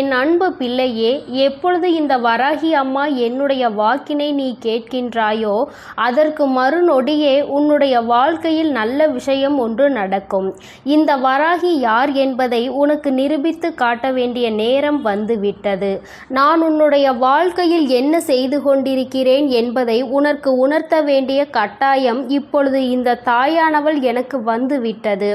என் அன்பு பிள்ளையே எப்பொழுது இந்த வராகி அம்மா என்னுடைய வாக்கினை நீ கேட்கின்றாயோ அதற்கு மறுநொடியே உன்னுடைய வாழ்க்கையில் நல்ல விஷயம் ஒன்று நடக்கும். இந்த வராகி யார் என்பதை உனக்கு நிரூபித்து காட்ட வேண்டிய நேரம் வந்துவிட்டது. நான் உன்னுடைய வாழ்க்கையில் என்ன செய்து கொண்டிருக்கிறேன் என்பதை உனக்கு உணர்த்த வேண்டிய கட்டாயம் இப்பொழுது இந்த தாயானவள் எனக்கு வந்துவிட்டது.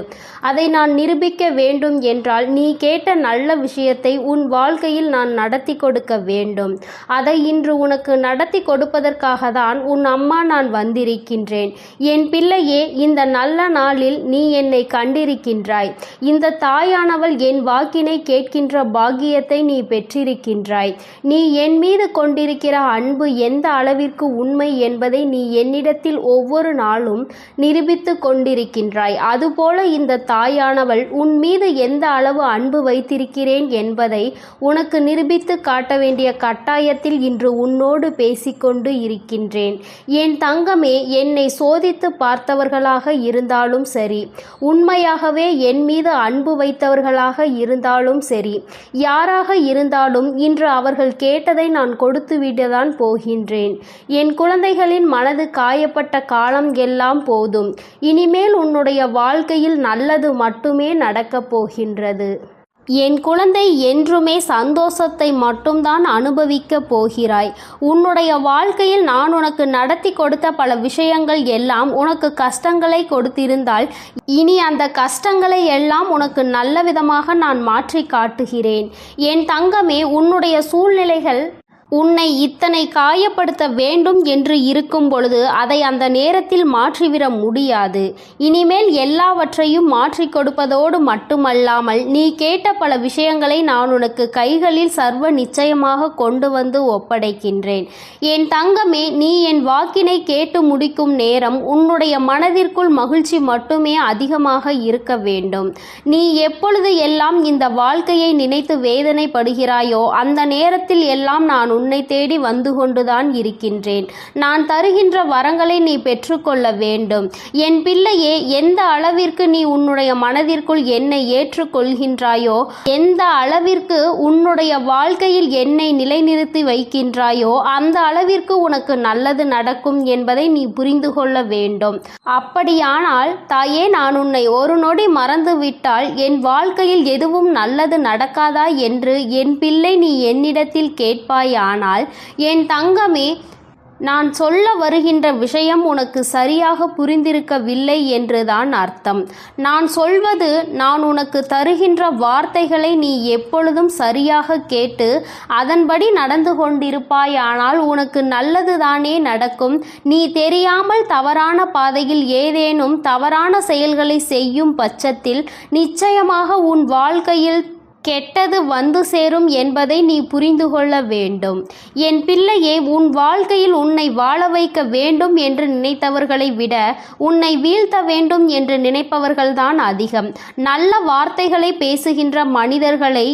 அதை நான் நிரூபிக்க வேண்டும் என்றால் நீ கேட்ட நல்ல விஷயத்தை உன் வாழ்க்கையில் நான் நடத்தி கொடுக்க வேண்டும். அதை இன்று உனக்கு நடத்தி கொடுப்பதற்காக தான் உன் அம்மா நான் வந்திருக்கின்றேன். என் பிள்ளையே இந்த நல்ல நாளில் நீ என்னை கண்டிருக்கின்றாய். இந்த தாயானவள் என் வாக்கினை கேட்கின்ற பாக்கியத்தை நீ பெற்றிருக்கின்றாய். நீ என் மீது கொண்டிருக்கிற அன்பு எந்த அளவிற்கு உண்மை என்பதை நீ என்னிடத்தில் ஒவ்வொரு நாளும் நிரூபித்து கொண்டிருக்கின்றாய். அதுபோல இந்த தாயானவள் உன் மீது எந்த அளவு அன்பு வைத்திருக்கிறேன் என்பதை உனக்கு நிரூபித்து காட்ட வேண்டிய கட்டாயத்தில் இன்று உன்னோடு பேசிக்கொண்டு இருக்கின்றேன். என் தங்கமே என்னை சோதித்து பார்த்தவர்களாக இருந்தாலும் சரி உண்மையாகவே என் மீது அன்பு வைத்தவர்களாக இருந்தாலும் சரி யாராக இருந்தாலும் இன்று அவர்கள் கேட்டதை நான் கொடுத்து விடதான் போகின்றேன். என் குழந்தைகளின் மனது காயப்பட்ட காலம் எல்லாம் போதும். இனிமேல் உன்னுடைய வாழ்க்கையில் நல்லது மட்டுமே நடக்கப் போகின்றது. என் குழந்தை என்றுமே சந்தோஷத்தை மட்டும்தான் அனுபவிக்கப் போகிறாய். உன்னுடைய வாழ்க்கையில் நான் உனக்கு நடத்தி கொடுத்த பல விஷயங்கள் எல்லாம் உனக்கு கஷ்டங்களை கொடுத்திருந்தால் இனி அந்த கஷ்டங்களை எல்லாம் உனக்கு நல்ல விதமாக நான் மாற்றி காட்டுகிறேன். என் தங்கமே உன்னுடைய சூழ்நிலைகள் உன்னை இத்தனை காயப்படுத்த வேண்டும் என்று இருக்கும் பொழுது அதை அந்த நேரத்தில் மாற்றிவிட முடியாது. இனிமேல் எல்லாவற்றையும் மாற்றிக் கொடுப்பதோடு மட்டுமல்லாமல் நீ கேட்ட பல விஷயங்களை நான் உனக்கு கைகளில் சர்வ நிச்சயமாக கொண்டு வந்து ஒப்படைக்கின்றேன். என் தங்கமே நீ என் வாக்கினை கேட்டு முடிக்கும் நேரம் உன்னுடைய மனதிற்குள் மகிழ்ச்சி மட்டுமே அதிகமாக இருக்க வேண்டும். நீ எப்பொழுது எல்லாம் இந்த வாழ்க்கையை நினைத்து வேதனைப்படுகிறாயோ அந்த நேரத்தில் எல்லாம் நான் உன்னை தேடி வந்து கொண்டுதான் இருக்கின்றேன். நான் தருகின்ற வரங்களை நீ பெற்றுக்கொள்ள வேண்டும். என் பிள்ளையே எந்த அளவிற்கு நீ உன்னுடைய மனதிற்குள் என்னை ஏற்றுக்கொள்கின்றாயோ எந்த அளவிற்கு உன்னுடைய வாழ்க்கையில் என்னை நிலைநிறுத்தி வைக்கின்றாயோ அந்த அளவிற்கு உனக்கு நல்லது நடக்கும் என்பதை நீ புரிந்து கொள்ள வேண்டும். அப்படியானால் தாயே நான் உன்னை ஒரு நொடி மறந்துவிட்டால் என் வாழ்க்கையில் எதுவும் நல்லது நடக்காதா என்று என் பிள்ளை நீ என்னிடத்தில் கேட்பாயா? ஆனால் என் தங்கமே நான் சொல்ல வருகின்ற விஷயம் உனக்கு சரியாக புரிந்திருக்கவில்லை என்றுதான் அர்த்தம். நான் சொல்வது நான் உனக்கு தருகின்ற வார்த்தைகளை நீ எப்பொழுதும் சரியாக கேட்டு அதன்படி நடந்து கொண்டிருப்பாயானால் உனக்கு நல்லதுதானே நடக்கும். நீ தெரியாமல் தவறான பாதையில் ஏதேனும் தவறான செயல்களை செய்யும் பட்சத்தில் நிச்சயமாக உன் வாழ்க்கையில் கெட்டது வந்து சேரும் என்பதை நீ புரிந்து கொள்ள வேண்டும். என் பிள்ளையே உன் வாழ்க்கையில் உன்னை வாழ வைக்க வேண்டும் என்று நினைத்தவர்களை விட உன்னை வீழ்த்த வேண்டும் என்று நினைப்பவர்கள்தான் அதிகம். நல்ல வார்த்தைகளை பேசுகின்ற மனிதர்களை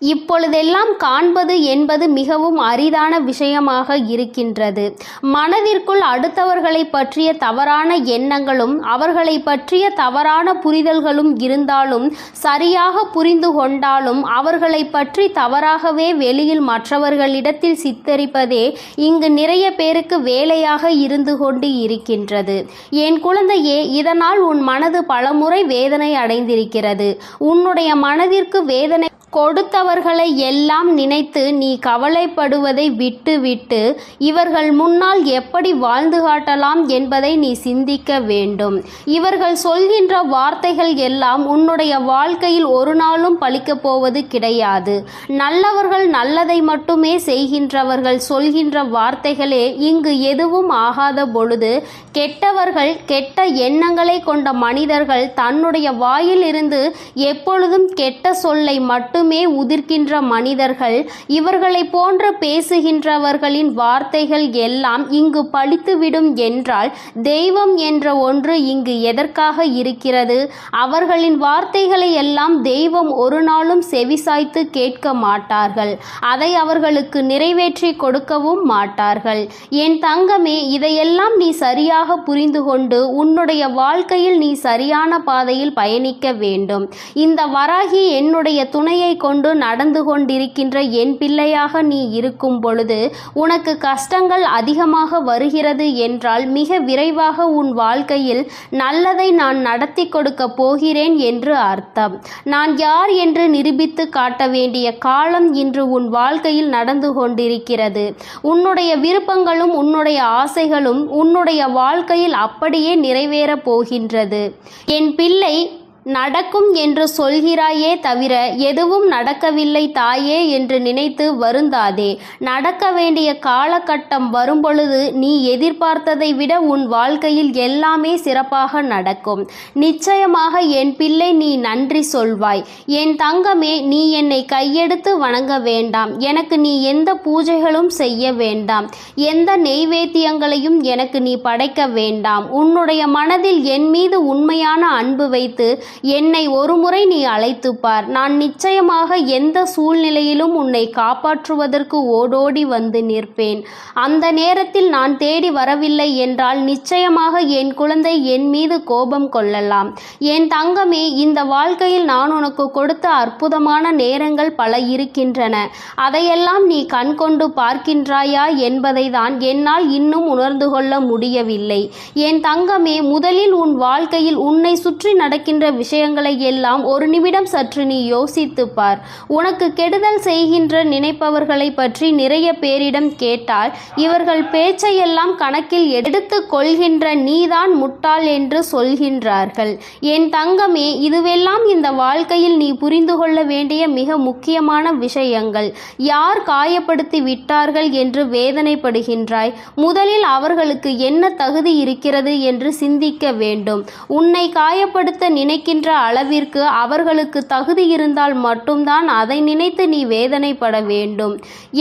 இப்பொழுதெல்லாம் காண்பது என்பது மிகவும் அரிதான விஷயமாக இருக்கின்றது. மனதிற்குள் அடுத்தவர்களை பற்றிய தவறான எண்ணங்களும் அவர்களை பற்றிய தவறான புரிதல்களும் இருந்தாலும் சரியாக புரிந்து கொண்டாலும் அவர்களை பற்றி தவறாகவே வெளியில் மற்றவர்களிடத்தில் சித்தரிப்பதே இங்கு நிறைய பேருக்கு வேலையாக இருந்து கொண்டு இருக்கின்றது. என் குழந்தையே இதனால் உன் மனது பலமுறை வேதனை அடைந்திருக்கிறது. உன்னுடைய மனதிற்கு வேதனை கொடுத்தவர்களை எல்லாம் நினைத்து நீ கவலைப்படுவதை விட்டுவிட்டு இவர்கள் முன்னால் எப்படி வாழ்ந்து காட்டலாம் என்பதை நீ சிந்திக்க வேண்டும். இவர்கள் சொல்கின்ற வார்த்தைகள் எல்லாம் உன்னுடைய வாழ்க்கையில் ஒரு நாளும் பழிக்கப் போவது கிடையாது. நல்லவர்கள் நல்லதை மட்டுமே செய்கின்றவர்கள் சொல்கின்ற வார்த்தைகளே இங்கு எதுவும் ஆகாத பொழுது கெட்டவர்கள் கெட்ட எண்ணங்களை கொண்ட மனிதர்கள் தன்னுடைய வாயிலிருந்து எப்பொழுதும் கெட்ட சொல்லை மட்டும் மட்டுமே உதிர்க்கின்ற மனிதர்கள் இவர்களை போன்ற பேசுகின்றவர்களின் வார்த்தைகள் எல்லாம் இங்கு பழித்துவிடும் என்றால் தெய்வம் என்ற ஒன்று இங்கு எதற்காக இருக்கிறது? அவர்களின் வார்த்தைகளை எல்லாம் தெய்வம் ஒரு நாளும் செவிசாய்த்து கேட்க மாட்டார்கள். அதை அவர்களுக்கு நிறைவேற்றி கொடுக்கவும் மாட்டார்கள். என் தங்கமே இதையெல்லாம் நீ சரியாக புரிந்து கொண்டு உன்னுடைய வாழ்க்கையில் நீ சரியான பாதையில் பயணிக்க வேண்டும். இந்த வராகி என்னுடைய துணையை கொண்டு நடந்து கொண்டிருக்கின்ற என் பிள்ளையாக நீ இருக்கும் பொழுது உனக்கு கஷ்டங்கள் அதிகமாக வருகிறது என்றால் மிக விரைவாக உன் வாழ்க்கையில் நல்லதை நான் நடத்தி கொடுக்க போகிறேன் என்று அர்த்தம். நான் யார் என்று நிரூபித்து காட்ட வேண்டிய காலம் இன்று உன் வாழ்க்கையில் நடந்து கொண்டிருக்கிறது. உன்னுடைய விருப்பங்களும் உன்னுடைய ஆசைகளும் உன்னுடைய வாழ்க்கையில் அப்படியே நிறைவேறப் போகின்றது. என் பிள்ளை நடக்கும் என்று சொல்கிறாயே தவிர எதுவும் நடக்கவில்லை தாயே என்று நினைத்து வருந்தாதே. நடக்க வேண்டிய காலகட்டம் வரும்பொழுது நீ எதிர்பார்த்ததை விட உன் வாழ்க்கையில் எல்லாமே சிறப்பாக நடக்கும். நிச்சயமாக என் பிள்ளை நீ நன்றி சொல்வாய். என் தங்கமே நீ என்னை கையெடுத்து வணங்க வேண்டாம். எனக்கு நீ எந்த பூஜைகளும் செய்ய வேண்டாம். எந்த நெய்வேத்தியங்களையும் எனக்கு நீ படைக்க வேண்டாம். உன்னுடைய மனதில் என் மீது உண்மையான அன்பு வைத்து என்னை ஒருமுறை நீ அழைத்துப் பார். நான் நிச்சயமாக எந்த சூழ்நிலையிலும் உன்னை காப்பாற்றுவதற்கு ஓடோடி வந்து நிற்பேன். அந்த நேரத்தில் நான் தேடி வரவில்லை என்றால் நிச்சயமாக என் குழந்தை என் மீது கோபம் கொள்ளலாம். என் தங்கமே இந்த வாழ்க்கையில் நான் உனக்கு கொடுத்த அற்புதமான நேரங்கள் பல இருக்கின்றன. அதையெல்லாம் நீ கண் கொண்டு பார்க்கின்றாயா என்பதை தான் என்னால் இன்னும் உணர்ந்து கொள்ள முடியவில்லை. என் தங்கமே முதலில் உன் வாழ்க்கையில் உன்னை சுற்றி நடக்கின்ற விஷயங்களை எல்லாம் ஒரு நிமிடம் சற்று நீ யோசித்துப் பார் உனக்கு கெடுதல் செய்கின்ற நினைப்பவர்களை பற்றி நிறைய பேரிடம் கேட்டால் இவர்கள் பேச்சையெல்லாம் கணக்கில் எடுத்து கொள்கின்ற நீதான் முட்டாள் என்று சொல்கின்றார்கள். என் தங்கமே இதுவெல்லாம் இந்த வாழ்க்கையில் நீ புரிந்து கொள்ள வேண்டிய மிக முக்கியமான விஷயங்கள். யார் காயப்படுத்தி விட்டார்கள் என்று வேதனைப்படுகின்றாய். முதலில் அவர்களுக்கு என்ன தகுதி இருக்கிறது என்று சிந்திக்க வேண்டும். உன்னை காயப்படுத்த நினைக்கின்ற அளவிற்கு அவர்களுக்கு தகுதி இருந்தால் மட்டும்தான் அதை நினைத்து நீ வேதனைப்பட வேண்டும்.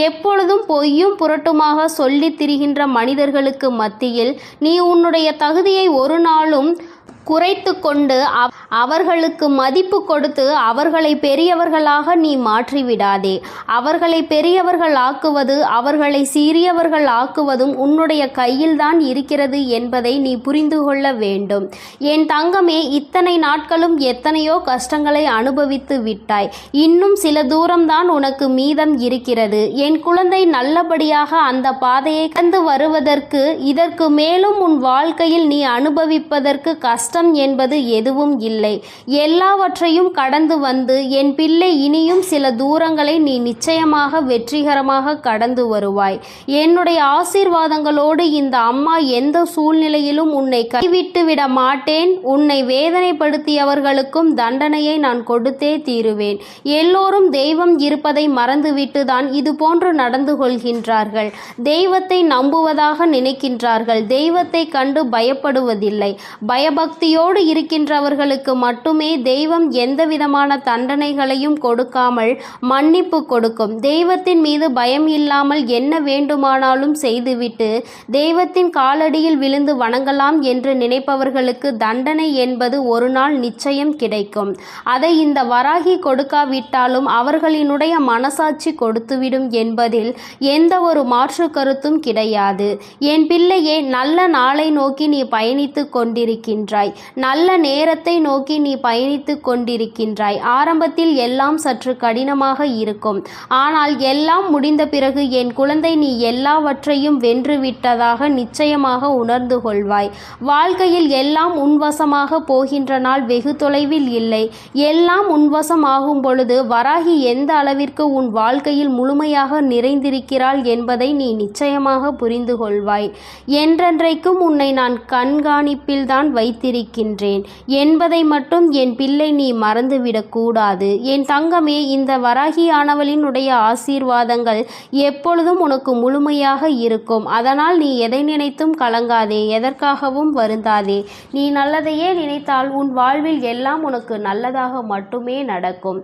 எப்பொழுதும் பொய்யும் புரட்டுமாக சொல்லித் திரிகின்ற மனிதர்களுக்கு மத்தியில் நீ உன்னுடைய தகுதியை ஒரு நாளும் குறைத்து கொண்டு அவர்களுக்கு மதிப்பு கொடுத்து அவர்களை பெரியவர்களாக நீ மாற்றிவிடாதே. அவர்களை பெரியவர்கள் ஆக்குவது அவர்களை சிறியவர்கள் ஆக்குவதும் உன்னுடைய கையில்தான் இருக்கிறது என்பதை நீ புரிந்து கொள்ள வேண்டும். என் தங்கமே இத்தனை நாட்களும் எத்தனையோ கஷ்டங்களை அனுபவித்து விட்டாய். இன்னும் சில தூரம்தான் உனக்கு மீதம் இருக்கிறது. என் குழந்தை நல்லபடியாக அந்த பாதையை கடந்து வருவதற்கு இதற்கு மேலும் உன் வாழ்க்கையில் நீ அனுபவிப்பதற்கு கஷ்டம் என்பது எதுவும் இல்லை. எல்லாவற்றையும் கடந்து வந்து என் பிள்ளை இனியும் சில தூரங்களை நீ நிச்சயமாக வெற்றிகரமாக கடந்து வருவாய். என்னுடைய ஆசீர்வாதங்களோடு இந்த அம்மா எந்த சூழ்நிலையிலும் உன்னை கைவிட்டு விட மாட்டேன். உன்னை வேதனைப்படுத்தியவர்களுக்கும் தண்டனையை நான் கொடுத்தே தீருவேன். எல்லோரும் தெய்வம் இருப்பதை மறந்துவிட்டு தான் நடந்து கொள்கின்றார்கள். தெய்வத்தை நம்புவதாக நினைக்கின்றார்கள். தெய்வத்தை கண்டு பயப்படுவதில்லை. பயபக்தி பக்தியோடு இருக்கின்றவர்களுக்கு மட்டுமே தெய்வம் எந்தவிதமான தண்டனைகளையும் கொடுக்காமல் மன்னிப்பு கொடுக்கும். தெய்வத்தின் மீது பயம் இல்லாமல் என்ன வேண்டுமானாலும் செய்துவிட்டு தெய்வத்தின் காலடியில் விழுந்து வணங்கலாம் என்று நினைப்பவர்களுக்கு தண்டனை என்பது ஒரு நாள் நிச்சயம் கிடைக்கும். அதை இந்த வராகி கொடுக்காவிட்டாலும் அவர்களினுடைய மனசாட்சி கொடுத்துவிடும் என்பதில் எந்த ஒரு மாற்று கருத்தும் கிடையாது. என் பிள்ளையே நல்ல நாளை நோக்கி நீ பயணித்து கொண்டிருக்கின்றாய். நல்ல நேரத்தை நோக்கி நீ பயணித்து கொண்டிருக்கின்றாய். ஆரம்பத்தில் எல்லாம் சற்று கடினமாக இருக்கும். ஆனால் எல்லாம் முடிந்த பிறகு என் குழந்தை நீ எல்லாவற்றையும் வென்று விட்டதாக நிச்சயமாக உணர்ந்து கொள்வாய். வாழ்க்கையில் எல்லாம் உன்வசமாக போகின்ற நாள் வெகு தொலைவில் இல்லை. எல்லாம் உன்வசம் ஆகும் பொழுது வராகி எந்த அளவிற்கு உன் வாழ்க்கையில் முழுமையாக நிறைந்திருக்கிறாள் என்பதை நீ நிச்சயமாக புரிந்து கொள்வாய். என்றென்றைக்கும் உன்னை நான் கண்காணிப்பில்தான் வைத்திருக்கின்றேன் என்பதை மட்டும் என் பிள்ளை நீ மறந்துவிடக் கூடாது. என் தங்கமே இந்த வராகியானவளினுடைய ஆசீர்வாதங்கள் எப்பொழுதும் உனக்கு முழுமையாக இருக்கும். அதனால் நீ எதை நினைத்தும் கலங்காதே எதற்காகவும் வருந்தாதே. நீ நல்லதையே நினைத்தால் உன் வாழ்வில் எல்லாம் உனக்கு நல்லதாக மட்டுமே நடக்கும்.